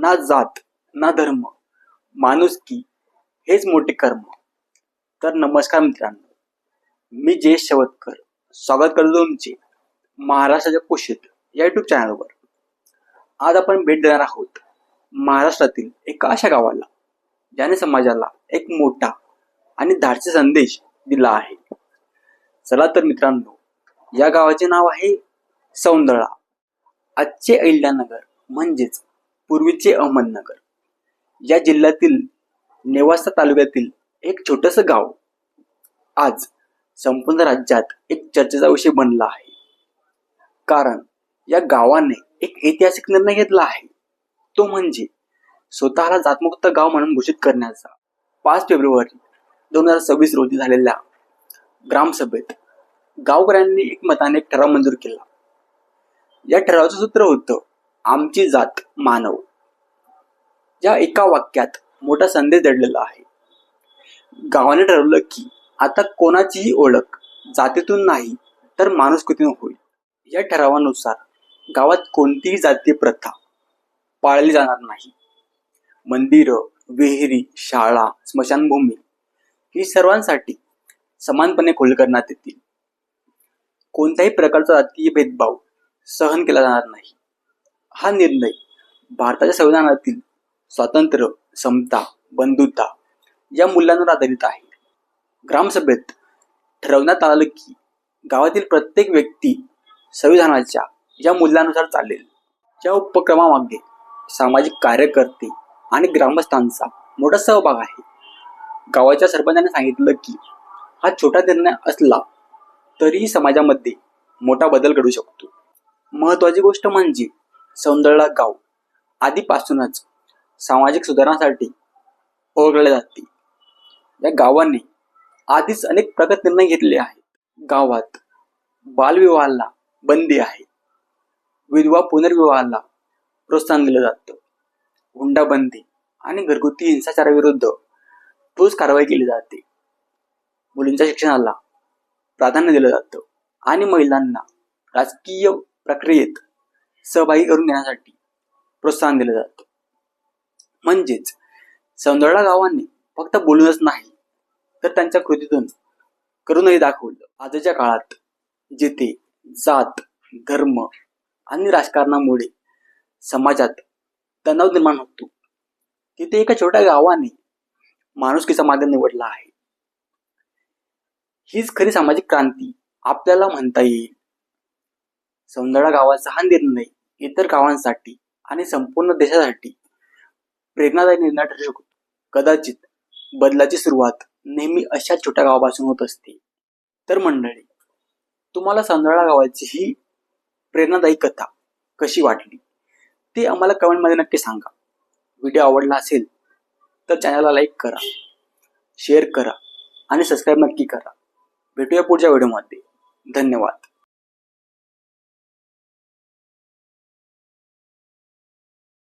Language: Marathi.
ना जात ना धर्म. माणुसकी हेच मोठे कर्म. तर नमस्कार मित्रांनो. मी जयेश शवतकर स्वागत करतो तुमचे महाराष्ट्राच्या कुशीत या युट्यूब चॅनलवर आज आपण भेट देणार आहोत महाराष्ट्रातील एका अशा गावाला ज्याने समाजाला एक मोठा आणि धाडसी संदेश दिला आहे. चला तर मित्रांनो या गावाचे नाव आहे सौंदळा. आजचे अहिल्यानगर म्हणजेच पूर्वीचे अहमदनगर. या जिल्ह्यातील नेवासा तालुक्यातील एक छोटस गाव आज संपूर्ण राज्यात एक चर्चेचा विषय बनला आहे. कारण या गावाने एक ऐतिहासिक निर्णय घेतला आहे. तो म्हणजे स्वतःला जातमुक्त गाव म्हणून घोषित करण्याचा. पाच फेब्रुवारी दोन हजार सव्वीस रोजी झालेल्या ग्रामसभेत गावकऱ्यांनी एक मताने एक ठराव मंजूर केला. या ठरावाचं सूत्र होतं आमची जात मानव. या एका वाक्यात मोठा संदेश दडलेला आहे. गावाने ठरवलं की आता कोणाचीही ओळख जातीतून नाही तर माणुसकीतून होईल. या ठरावानुसार गावात कोणतीही जातीय प्रथा पाळली जाणार नाही. मंदिरं विहिरी शाळा स्मशानभूमी ही सर्वांसाठी समानपणे खुली करण्यात येतील. कोणत्याही प्रकारचा जातीय भेदभाव सहन केला जाणार नाही. हा निर्णय भारताच्या संविधानातील स्वातंत्र्य समता बंधुता या मूल्यांवर आधारित आहे. ग्रामसभेत ठरवण्यात आलं की गावातील प्रत्येक व्यक्ती संविधानाच्या या मूल्यानुसार चालेल. या उपक्रमामागे सामाजिक कार्यकर्ते आणि ग्रामस्थांचा मोठा सहभाग आहे. गावाच्या सरपंचाने सांगितलं की हा छोटा निर्णय असला तरीही समाजामध्ये मोठा बदल घडू शकतो. महत्वाची गोष्ट म्हणजे सौंदळला गाव. आधीपासूनच सामाजिक सुधारणासाठी ओळखले जाते. या गावाने आधीच अनेक प्रगत निर्णय घेतले आहेत. गावात बालविवाहाला बंदी आहे. विधवा पुनर्विवाहाला प्रोत्साहन दिलं जातं. हुंडाबंदी आणि घरगुती हिंसाचाराविरुद्ध ठोस कारवाई केली जाते. मुलींच्या शिक्षणाला प्राधान्य दिलं जातं आणि महिलांना राजकीय प्रक्रियेत सहभागी करून घेण्यासाठी प्रोत्साहन दिलं जातं. म्हणजेच सौंदर्या गावांनी फक्त बोलूनच नाही तर त्यांच्या कृतीतून करूनही दाखवलं. आजच्या काळात जिथे जात धर्म आणि राजकारणामुळे समाजात तणाव निर्माण होतो तिथे एका छोट्या गावाने माणुसकीचा मार्ग निवडला आहे. हीच खरी सामाजिक क्रांती आपल्याला म्हणता येईल. सौंदळा गावाचा हा निर्णय इतर गावांसाठी आणि संपूर्ण देशासाठी प्रेरणादायी निर्णय ठरू शकतो कदाचित बदलाची सुरुवात नेहमी अशा छोट्या गावापासून होत असते. तर मंडळी तुम्हाला सौंदळा गावाची ही प्रेरणादायी कथा कशी वाटली? ते आम्हाला कमेंटमध्ये नक्की सांगा. व्हिडिओ आवडला असेल तर चॅनलला लाईक करा शेअर करा आणि सबस्क्राईब नक्की करा. भेटूया पुढच्या व्हिडिओमध्ये. धन्यवाद.